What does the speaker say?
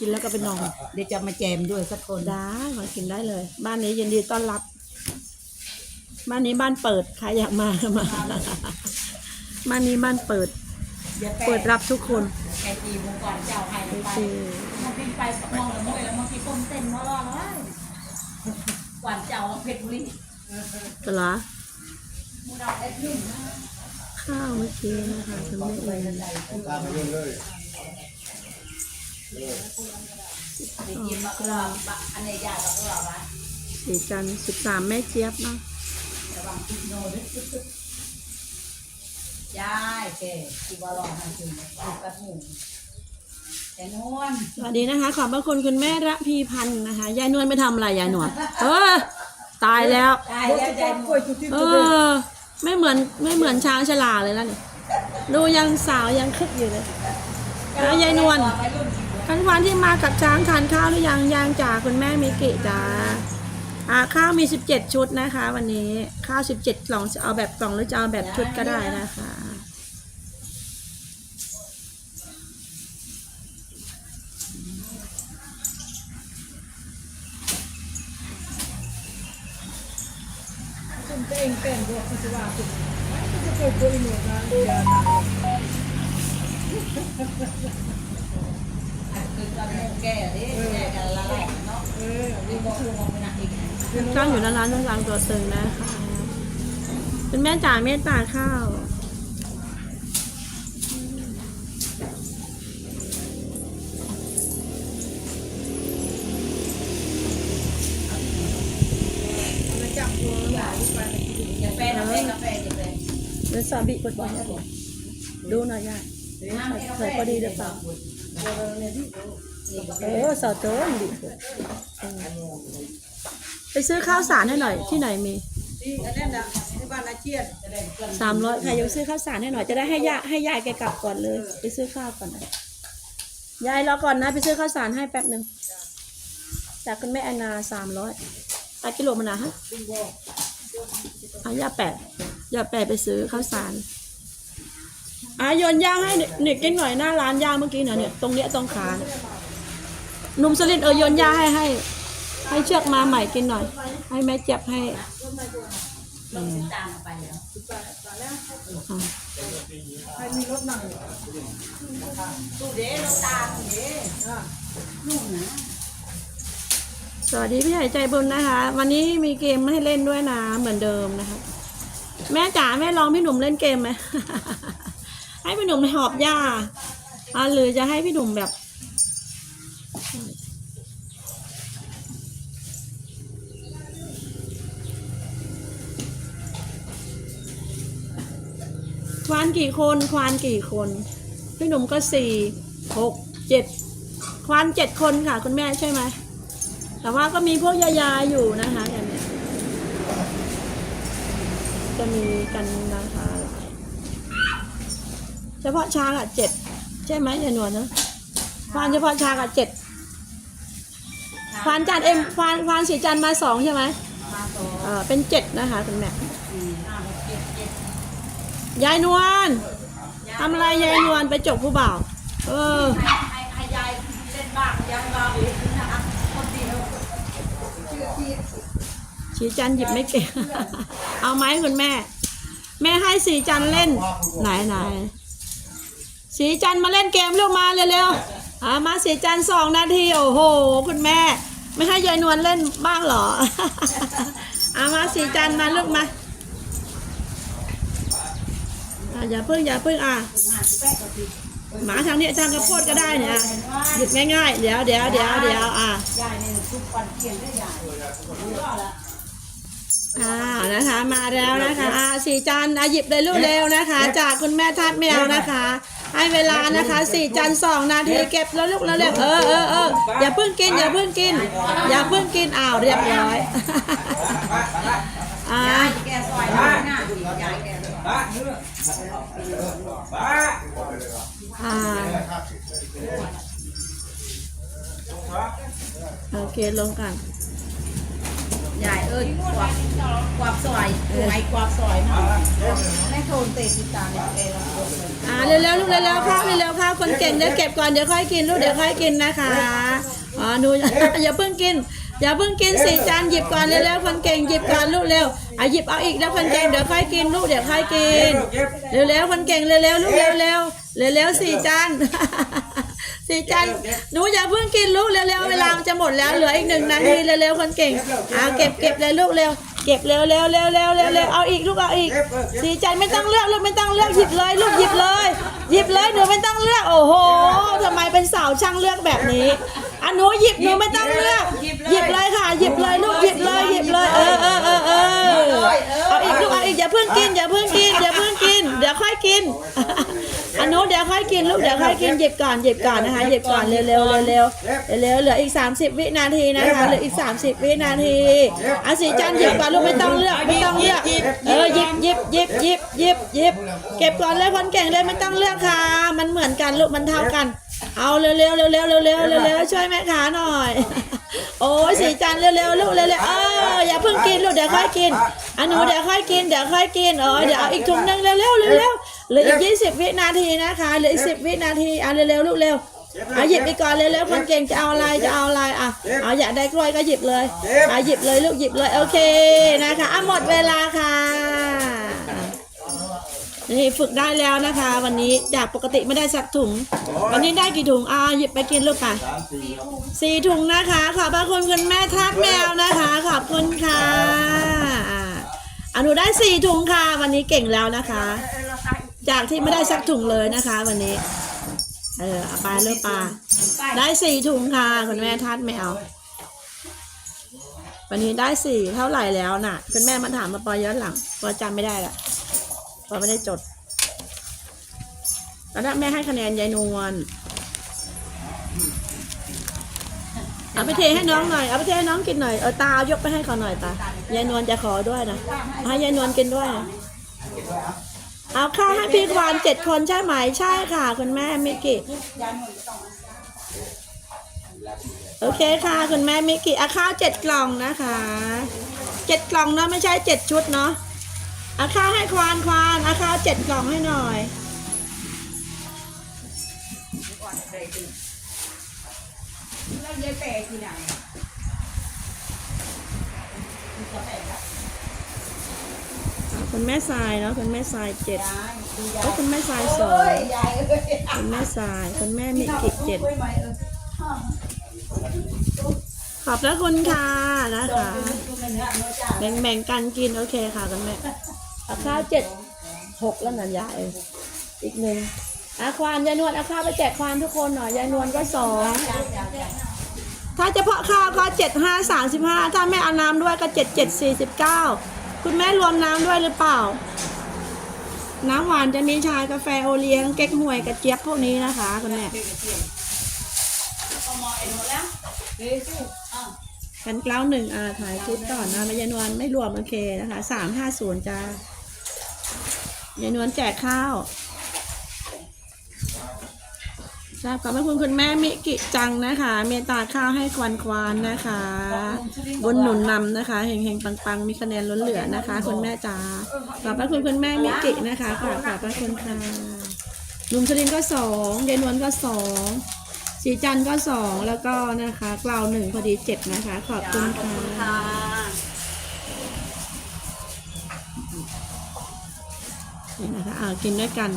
กินแล้วก็ไปนอนเดี๋ยวจะมาแจมด้วยสักคนได้มากินได้เลย บ้านนี้ยินดีต้อนรับ บ้านนี้บ้านเปิดใครอยากมาก็มาบ้านนี้บ้านเปิดอย่าแปเปิดรับทุกคนแกจีวงก่อนเจ้าให้โอไปเคมันเป็นไปมองละมวยแล้วมันกินต้มเต้นมารอแล้วกวนเจ้าเพชรบุรีตลามูดาวเอ็ดยุ่งนะข้าวเมื่อกี้นะคะคุณแม่เอง ตามไปเรื่อยเสีจันทร์สิบสามแม่เจี๊ยบเนาะระวังติดโนด้วยายแกที่ว่ารอมาถึงลูกกระหูแต่นวลสวัสดีนะคะ ขอบพระคุณคุณแม่ระพีพันธ์นะคะ ยายนวลไปทำอะไรยายนวลเออตายแล้วได้แล้วยายนวลเออ ไม่เหมือนไม่เหมือนช้างฉลาเลยแล้วนี่ดูยังสาวยังคึกอยู่เลยแล้วยายนวล ทันวันที่มากับช้างทานข้าวหรือยังยังจ่าคุณแม่มิกิจ้าอ่าข้าวมี 17 ชุดนะคะ วันนี้ข้าว 17กล่องจะเอาแบบกล่องหรือจะเอาแบบชุดก็ได้นะคะ คุณเองเป็นด้วยคุณจะว่าคุณจะเคยคุยหนวดนะเดียวนะคือตอนนี้แก่ดิแก่กันละลายเนาะเออนี่ก็คือมองไปหนักอีกจ้างอยู่ร้านร้านร้านตัวตึงนะคะคุณแม่จ่าเมตตาข้าวแล้วจับตัวหลาไปกาแฟกาแฟกาแฟกาแฟเดี๋ยวซาบิกดบอลให้ผมดูหน่อยย่า ใส่พอดีหรือเปล่าเออสาวโจ้ดิเอไปซื้อข้าวสารให้หน่อยที่ไหนมีที่อันนั้นนะที่บ้านนาเชียนสามร้อยค่ะยกซื้อข้าวสารให้หน่อยจะได้ให้ยาให้ยายแกกลับก่อนเลย ไปซื้อข้าวก่อนยายรอก่อนนะ ไปซื้อข้าวสารให้แป๊บหนึ่งจากคุณแม่แอนนาสามร้อยแปดกิโลมันนะฮะอะยาแปดยาแปดไปซื้อข้าวสาร อะโยนย่างให้เด็กกินหน่อยหน้าร้านย่างเมื่อกี้นี่ยเนี่ยตรงเนี้ยตรงขาเนี่ยหนุ่มสลิดเออโยนย่างให้ให้ ให้เชือกมาใหม่กินหน่อย ให้แม่เจ็บให้ลงตามไปแล้วใครมีรถนั่งตู้เด้ลงตามเด้นู่นนะสวัสดีพี่ใหญ่ใจบุญนะคะ วันนี้มีเกมให้เล่นด้วยนะ เหมือนเดิมนะคะ แม่จ๋าแม่ลองพี่หนุ่มเล่นเกมไหม ให้พี่หนุ่มหอบหญ้าอะหรือจะให้พี่หนุ่มแบบควานกี่คนควานกี่คน พี่หนุ่มก็สี่หกเจ็ดควานเจ็ดคนค่ะ คุณแม่ใช่ไหมแต่ว่าก็มีพวกยายาอยู่นะคะกันเนี่ยจะมีกันนะคะ ฉพาะช้างอะเจ็ดใช่ไหมยายนวลเนอะควานเฉพาะช้างอะเจ็ดควานจันเอ็มควานควานสีจันทร์มาสองใช่ไหมมาโตเออเป็นเจ็ดนะคะคุณแม่สี่ห้าหกเจ็ดเจ็ดยายนวลทำอะไรยายนวลไปจบผู้บ่าวเออให้ให้ให้ยายเล่นบ้างยังบ้างอีกนะคนเดียวสีจันทร์หยิบไม่เก่งเอาไหมคุณแม่ แม่ให้สีจันทร์เล่นไหนไหน สีจันมาเล่นเกมลูกมาเร็วๆอามาสีจันสองนาทีโอ้โห คุณแม่ ไม่ให้ยายนวลเล่นบ้างเหรออามาสีจันมาลูกมาอย่าเพิ่งอย่าเพิ่งอะหมาทางนี้ทางกระโพดก็ได้เนี่ยอะหยิบง่ายๆ เดี๋ยวเดี๋ยวเดี๋ยวเดี๋ยวอะอ่านะคะมาแล้วนะคะอ่าสีจันอะหยิบเลยลูกเร็วนะคะ จากคุณแม่ทัดแมวนะคะ ให้เวลานะคะสี่จันทร์สองนาทีเก็บแล้วลูกแล้วเร็วเออเออเอออย่าเพิ่งกินอย่าเพิ่งกิน อย่าเพิ่งกินอ้าวเรียบร้อยอ่ายายแกซอยหน้ายายแกอ่าโอเคลงกัน ยายเอ้ยกวักกวักซอยสวยกวักซอยมาแม่โทนเตะติดตามเรียเอเราโดนเลยอ่าเร็วๆลูกเร็วๆค่ะเร็วๆค่ะคนเก่งเดี๋ยวเก็บก่อนเดี๋ยวค่อยกินลูกเดี๋ยวค่อยกินนะคะอ๋อหนูอย่าเพิ่งกิน อย่าเพิ่งกินสี่จานหยิบก่อนเร็วๆคนเก่งหยิบก่อนลูกเร็วอะหยิบเอาอีกแล้วคนเก่งเดี๋ยวค่อยกินลูกเดี๋ยวค่อยกินเร็วๆคนเก่งเร็วๆลูกเร็วๆเร็วๆสี่จาน สี่จานหนูอย่าเพิ่งกินลูกเร็วๆเวลามันจะหมดแล้วเหลืออีกหนึ่งนาทีเร็วๆคนเก่งอ่าเก็บเก็บเลยลูกเร็วเก็บเร็วๆเร็วๆเร็วๆเร็วๆเอาอีกลูกเอาอีก สีจันทร์ไม่ต้องเลือกลูกไม่ต้องเลือกหยิบเลย ลูกหยิบเลย หยิบเลยหนูไม่ต้องเลือกโอ้โหทำไมเป็นสาวช่างเลือกแบบนี้อันหนูหยิบหนูไม่ต้องเลือก หยิบเลยค่ะ หยิบเลยลูกหยิบเลยหยิบเลยเออเออเออเออเอาอีกลูกเอาอีกอย่าเพิ่งกินอย่าเพิ่งกินอย่าเพิ่งกินเดี๋ยวค่อยกิน เดี๋ยวค่อยกินลูกเดี๋ยวค่อยกินหยิบก่อนหยิบก่อนนะคะหยิบก่อนเร็วๆเร็วๆเร็วเร็วเหลืออีก 30 วินาทีนะคะเหลืออีก 30 วินาทีอาสีจันหยิบก่อนลูกไม่ต้องเลือกไม่ต้องเลือกเออหยิบหยิบหยิบหยิบหยิบหยิบเก็บก่อนเลยคนเก่งเลยไม่ต้องเลือกค่ะ มันเหมือนกันลูกมันเท่ากัน เอาเร็วๆเร็วๆเร็วๆเร็วๆเร็วช่วยแม่ขาหน่อยโอ้ยสีจันเร็วๆลูกเร็วๆเอออย่าเพิ่งกินลูกเดี๋ยวค่อยกินอันหนูเดี๋ยวค่อยกินเดี๋ยวค่อยกินเออเดี๋ยวเอาอีกถุงนึงเร็วๆเร็วๆ เหลืออีก20วินาทีนะคะเหลืออีก10วินาทีอะเร็วเร็วลูกเร็วเอาหยิบไปก่อนเร็วเร็วคนเก่งจะเอาอะไรจะเอาอะไรอะเอาอยากได้กล้วยก็หยิบเลยอะหยิบเลยลูกหยิบเลยโอเคนะคะอะหมดเวลาค่ะนี่ฝึกได้แล้วนะคะ วันนี้จากปกติไม่ได้สักถุง วันนี้ได้กี่ถุงอ่าหยิบไปกินลูกไปสี่ถุงนะคะ ขอบพระคุณคุณแม่ทาสแมวนะคะ ขอบคุณค่ะอ่าอนุได้สี่ถุงค่ะ วันนี้เก่งแล้วนะคะ จากที่ไม่ได้สักถุงเลยนะคะ วันนี้ เออเอาเลือกปลา ได้สี่ถุงค่ะคุณแม่ทาสแมววันนี้ได้สี่เท่าไหร่แล้วน่ะคุณแม่มาถามมาปอย้อนหลังปอจำไม่ได้ละปอไม่ได้จด แล้วแม่ให้คะแนนยายนวลเอาไปเทให้น้องหน่อยเอาไปเทให้น้องกินหน่อยเออตาเอายกไปให้เขาหน่อยตายายนวลจะขอด้วยนะให้ยายนวลกินด้วยนะ เอาข้าวให้พี่ควานเจ็ดคนใช่ไหมใช่ค่ะ คุณแม่มิกกี้โอเคค่ะ คุณแม่มิกกี้เอาข้าวเจ็ดกล่องนะคะเจ็ดกล่องเนาะไม่ใช่เจ็ดชุดเนาะเอาข้าวให้ควานควานเอาข้าวเจ็ดกล่องให้หน่อยแล้วยายแปะที่ไหน คุณแม่ทรายเนาะคุณแม่ทรายเจ็ดยายดูยายโอ้คุณแม่ทรายสองเอ้ยยายเอ้ยคุณแม่ทรายคุณแม่มิกิเจ็ดกล้วยไหมเออขอบพระคุณค่ะนะคะดูมันเนื้อเนื้อจ้าแบ่งแบ่งกันกินโอเคค่ะคุณแม่เอาข้าวเจ็ดหกแล้วนะยายอีกหนึ่งอาควานยายนวลเอาข้าวไปแจกควานทุกคนหน่อยยายนวลก็สองถ้าเฉพาะข้าวก็เจ็ดห้าสามสิบห้าถ้าแม่เอาน้ำด้วยก็เจ็ดเจ็ดสี่สิบเก้า คุณแม่รวมน้ำด้วยหรือเปล่า น้ำหวานจะมีชากาแฟโอเลี้ยงเก๊กฮวยกระเจี๊ยบพวกนี้นะคะคุณแม่ก็มอไอ้หนูแล้วเฮ้ยสู้อะกันเกล้าหนึ่งอ่าถ่ายคลิปก่อนนะมายนวลไม่รวมโอเคนะคะสามห้าศูนย์จ้ายายนวลแจกข้าว ทราบขอบพระคุณคุณแม่มิกิจังนะคะ เมตตาข้าวให้ควันควานนะคะ บนหนุนนำนะคะเฮงเฮงปังปังมีคะแนนล้นเหลือนะคะ คุณแม่จ๋าขอบพระคุณคุณแม่มิกินะคะขอบขอบพระคุณค่ะลุงชลินก็สองยายนวลก็สองสีจันก็สองแล้วก็นะคะกล่าวหนึ่งพอดีเจ็ดนะคะ ขอบคุณค่ะนี่นะคะอ่ากินด้วยกัน